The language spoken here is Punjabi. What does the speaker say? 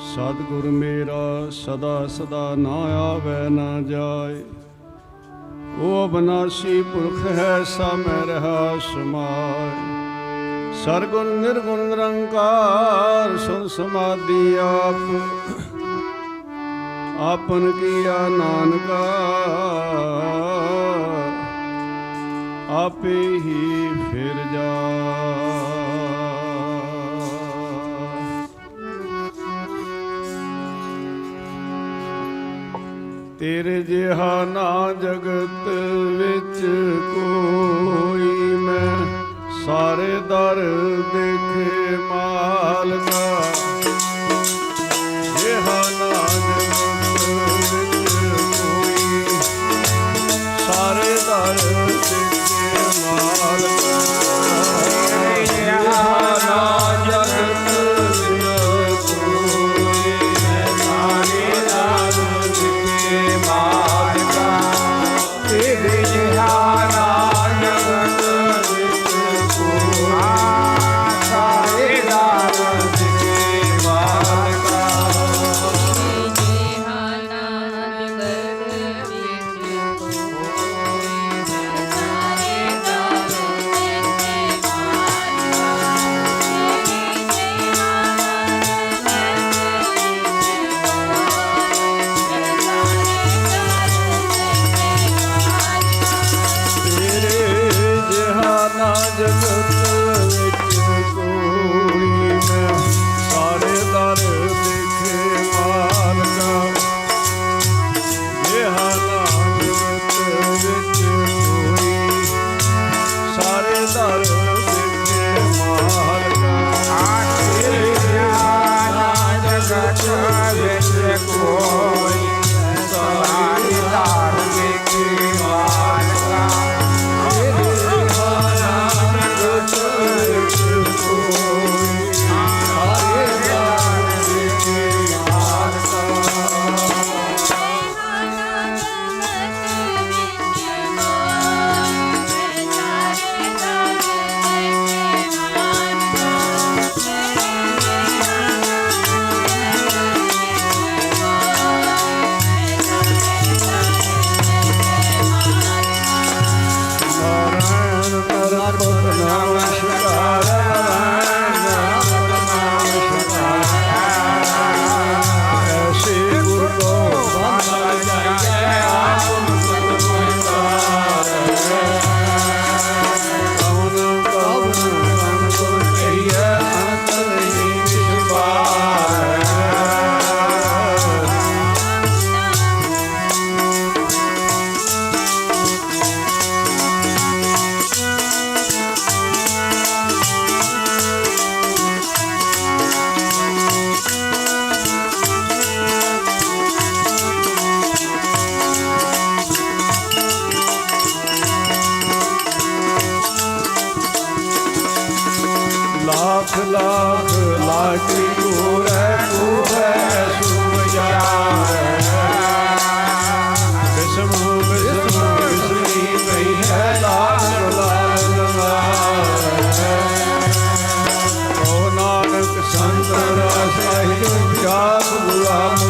ਸਤਿਗੁਰ ਮੇਰਾ ਸਦਾ ਸਦਾ ਨਾ ਆਵੇ, ਨਾ ਜਾਏ। ਉਹ ਅਬਨਾਸੀ ਪੁਰਖ ਹੈ ਸਾ ਮੈਂ ਰਹਾ ਸਮਾਏ। ਸਰਗੁਣ ਨਿਰਗੁਣ ਨਿਰੰਕਾਰ, ਸੁਨ ਸਮਾਧੀ ਆਪ। ਆਪਨ ਕੀਆ ਨਾਨਕਾ, ਆਪੇ ਹੀ ਫਿਰ ਜਾ ਤੇਰੇ ਜਿਹਾ ਨਾ ਜਗਤ ਵਿੱਚ ਕੋਈ ਮੈਂ ਸਾਰੇ ਦਰ ਦੇਖੇ ਮਾਲਕਾ ਤੇਰੇ ਜਿਹਾ ਜਿਹਾ ਲੱਖ ਲੱਖ ਲਾਟੀ ਹੋਰੇ ਤੂਹੈ ਸੁਭਿਆਰੇ ਬਿਸਮ ਬਿਸਮ ਬਿਸਮੀ ਪਈ ਹੈ ਲਾਲ ਲਾਲ ਲਾਲ ਓ ਨਾਨਕ ਸੰਤ ਰਸਾਈ ਜਾਪ ਗੁਲਾਮ